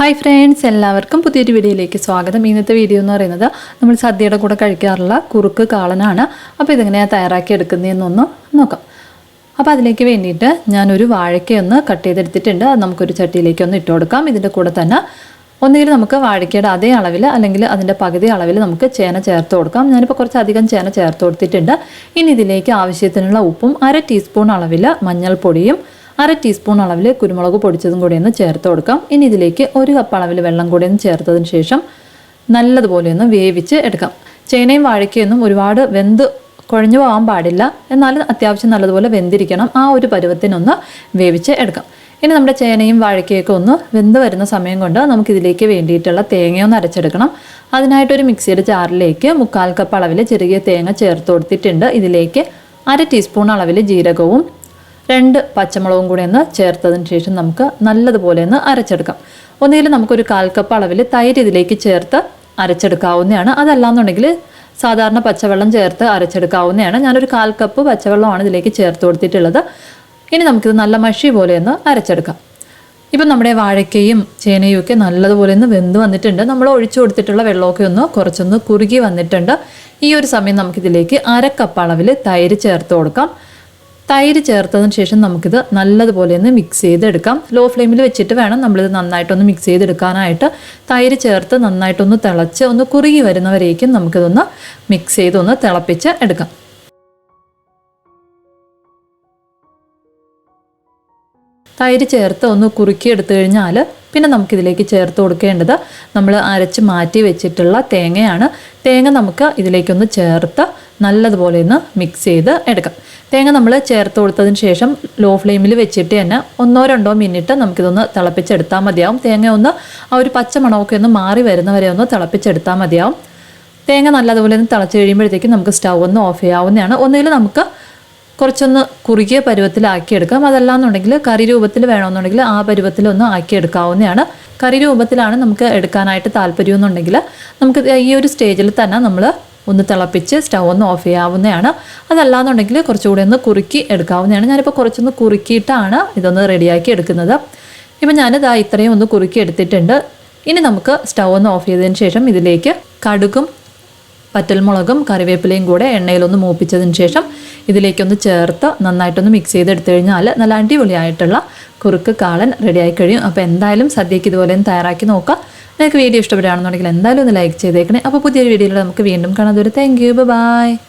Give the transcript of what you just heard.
Hi friends എല്ലാവർക്കും പുതിയൊരു വീഡിയോയിലേക്ക് സ്വാഗതം. ഇന്നത്തെ വീഡിയോ എന്ന് പറയുന്നത് നമ്മൾ സദ്യയുടെ കൂടെ കഴിക്കാറുള്ള കുറുക്ക് കാളനാണ്. അപ്പോൾ ഇതെങ്ങനെയാണ് തയ്യാറാക്കി എടുക്കുന്നതെന്നൊന്ന് നോക്കാം. അപ്പോൾ അതിലേക്ക് വേണ്ടിയിട്ട് ഞാനൊരു വാഴയ്ക്കയൊന്ന് കട്ട് ചെയ്തെടുത്തിട്ടുണ്ട്. അത് നമുക്കൊരു ചട്ടിയിലേക്ക് ഒന്ന് ഇട്ട് കൊടുക്കാം. ഇതിന്റെ കൂടെ തന്നെ ഒന്നുകിൽ നമുക്ക് വാഴയ്ക്കയുടെ അതേ അളവിൽ അല്ലെങ്കിൽ അതിന്റെ പകുതി അളവിൽ നമുക്ക് ചേന ചേർത്ത് കൊടുക്കാം. ഞാനിപ്പോൾ കുറച്ചധികം ചേന ചേർത്ത് കൊടുത്തിട്ടുണ്ട്. ഇനി ഇതിലേക്ക് ആവശ്യത്തിനുള്ള ഉപ്പും അര ടീസ്പൂൺ അളവിൽ മഞ്ഞൾപ്പൊടിയും അര ടീസ്പൂൺ അളവിൽ കുരുമുളക് പൊടിച്ചതും കൂടി ഒന്ന് ചേർത്ത് കൊടുക്കാം. ഇനി ഇതിലേക്ക് ഒരു കപ്പ് അളവിൽ വെള്ളം കൂടി ഒന്ന് ചേർത്തതിന് ശേഷം നല്ലതുപോലെ ഒന്ന് വേവിച്ച് എടുക്കാം. ചേനയും വാഴയ്ക്കൊന്നും ഒരുപാട് വെന്ത് കുഴഞ്ഞു പോകാൻ പാടില്ല. എന്നാലും അത്യാവശ്യം നല്ലതുപോലെ വെന്തിരിക്കണം. ആ ഒരു പരുവത്തിനൊന്ന് വേവിച്ച് എടുക്കാം. ഇനി നമ്മുടെ ചേനയും വാഴയ്ക്കൊക്കെ ഒന്ന് വെന്ത് വരുന്ന സമയം കൊണ്ട് നമുക്കിതിലേക്ക് വേണ്ടിയിട്ടുള്ള തേങ്ങയൊന്ന് അരച്ചെടുക്കണം. അതിനായിട്ടൊരു മിക്സിയുടെ ചാറിലേക്ക് മുക്കാൽ കപ്പ് അളവിൽ ചെറിയ തേങ്ങ ചേർത്ത് കൊടുത്തിട്ടുണ്ട്. ഇതിലേക്ക് അര ടീസ്പൂൺ അളവിൽ ജീരകവും രണ്ട് പച്ചമുളകും കൂടി ഒന്ന് ചേർത്തതിന് ശേഷം നമുക്ക് നല്ലതുപോലെ ഒന്ന് അരച്ചെടുക്കാം. ഒന്നുകിൽ നമുക്കൊരു കാൽ കപ്പ് അളവിൽ തൈര് ഇതിലേക്ക് ചേർത്ത് അരച്ചെടുക്കാവുന്നതാണ്. അതല്ലാന്നുണ്ടെങ്കിൽ സാധാരണ പച്ചവെള്ളം ചേർത്ത് അരച്ചെടുക്കാവുന്നതാണ്. ഞാനൊരു കാൽ കപ്പ് പച്ചവെള്ളമാണ് ഇതിലേക്ക് ചേർത്ത് കൊടുത്തിട്ടുള്ളത്. ഇനി നമുക്കിത് നല്ല മഷി പോലെ ഒന്ന് അരച്ചെടുക്കാം. ഇപ്പം നമ്മുടെ വാഴയ്ക്കയും ചേനയും ഒക്കെ നല്ലതുപോലെ ഒന്ന് വെന്ത് വന്നിട്ടുണ്ട്. നമ്മൾ ഒഴിച്ചു കൊടുത്തിട്ടുള്ള വെള്ളമൊക്കെ ഒന്ന് കുറച്ചൊന്ന് കുറുകി വന്നിട്ടുണ്ട്. ഈ ഒരു സമയം നമുക്കിതിലേക്ക് അര കപ്പ് അളവിൽ തൈര് ചേർത്ത് കൊടുക്കാം. തൈര് ചേർത്തതിന് ശേഷം നമുക്കിത് നല്ലതുപോലെ ഒന്ന് മിക്സ് ചെയ്തെടുക്കാം. ലോ ഫ്ലെയിമിൽ വെച്ചിട്ട് വേണം നമ്മളിത് നന്നായിട്ടൊന്ന് മിക്സ് ചെയ്തെടുക്കാനായിട്ട്. തൈര് ചേർത്ത് നന്നായിട്ടൊന്ന് തിളച്ച് ഒന്ന് കുറുകി വരുന്നവരേക്കും നമുക്കിതൊന്ന് മിക്സ് ചെയ്തൊന്ന് തിളപ്പിച്ച് എടുക്കാം. തൈര് ചേർത്ത് ഒന്ന് കുറുക്കി എടുത്തു കഴിഞ്ഞാൽ പിന്നെ നമുക്കിതിലേക്ക് ചേർത്ത് കൊടുക്കേണ്ടത് നമ്മൾ അരച്ച് മാറ്റി വെച്ചിട്ടുള്ള തേങ്ങയാണ്. തേങ്ങ നമുക്ക് ഇതിലേക്കൊന്ന് ചേർത്ത് നല്ലതുപോലെ ഒന്ന് മിക്സ് ചെയ്ത് എടുക്കാം. തേങ്ങ നമ്മൾ ചേർത്ത് കൊടുത്തതിന് ശേഷം ലോ ഫ്ലെയിമിൽ വെച്ചിട്ട് തന്നെ ഒന്നോ രണ്ടോ മിനിറ്റ് നമുക്കിതൊന്ന് തിളപ്പിച്ചെടുത്താൽ മതിയാവും. തേങ്ങ ഒന്ന് ആ ഒരു പച്ച മണമൊക്കെ ഒന്ന് മാറി വരുന്നവരെ ഒന്ന് തിളപ്പിച്ചെടുത്താൽ മതിയാവും. തേങ്ങ നല്ലതുപോലെ ഒന്ന് തിളച്ച് കഴിയുമ്പോഴത്തേക്കും നമുക്ക് സ്റ്റൗ ഒന്ന് ഓഫ് ചെയ്യാവുന്നതാണ്. ഒന്നുകിൽ നമുക്ക് കുറച്ചൊന്ന് കുറുകിയ പരുവത്തിലാക്കിയെടുക്കാം അതല്ലാന്നുണ്ടെങ്കിൽ കറി രൂപത്തിൽ വേണമെന്നുണ്ടെങ്കിൽ ആ പരുവത്തിലൊന്ന് ആക്കിയെടുക്കാവുന്നതാണ് കറി രൂപത്തിലാണ് നമുക്ക് എടുക്കാനായിട്ട് താല്പര്യം എന്നുണ്ടെങ്കിൽ നമുക്ക് ഈ ഒരു സ്റ്റേജിൽ തന്നെ നമ്മൾ ഒന്ന് തിളപ്പിച്ച് സ്റ്റൗ ഒന്ന് ഓഫ് ചെയ്യാവുന്നതാണ്. അതല്ലാന്നുണ്ടെങ്കിൽ കുറച്ചുകൂടി ഒന്ന് കുറുക്കി എടുക്കാവുന്നതാണ്. ഞാനിപ്പോൾ കുറച്ചൊന്ന് കുറുക്കിയിട്ടാണ് ഇതൊന്ന് റെഡിയാക്കി എടുക്കുന്നത്. ഇപ്പം ഞാനിതാ ഇത്രയും ഒന്ന് കുറുക്കി എടുത്തിട്ടുണ്ട്. ഇനി നമുക്ക് സ്റ്റൗ ഒന്ന് ഓഫ് ചെയ്തതിന് ശേഷം ഇതിലേക്ക് കടുകും പറ്റൽമുളകും കറിവേപ്പിലയും കൂടെ എണ്ണയിലൊന്ന് മൂപ്പിച്ചതിന് ശേഷം ഇതിലേക്കൊന്ന് ചേർത്ത് നന്നായിട്ടൊന്ന് മിക്സ് ചെയ്തെടുത്തു കഴിഞ്ഞാൽ നല്ല അടിപൊളിയായിട്ടുള്ള കുറുക്ക് കാളൻ റെഡിയായി കഴിയും. അപ്പോൾ എന്തായാലും സദ്യയ്ക്ക് ഇതുപോലെ തയ്യാറാക്കി നോക്കുക നിങ്ങൾക്ക് വീഡിയോ ഇഷ്ടപ്പെടുകയാണെന്നുണ്ടെങ്കിൽ എന്തായാലും ഒന്ന് ലൈക്ക് ചെയ്തേക്കണേ. അപ്പോൾ പുതിയൊരു വീഡിയോയിൽ നമുക്ക് വീണ്ടും കാണാം. ഒരു താങ്ക് യു ബൈ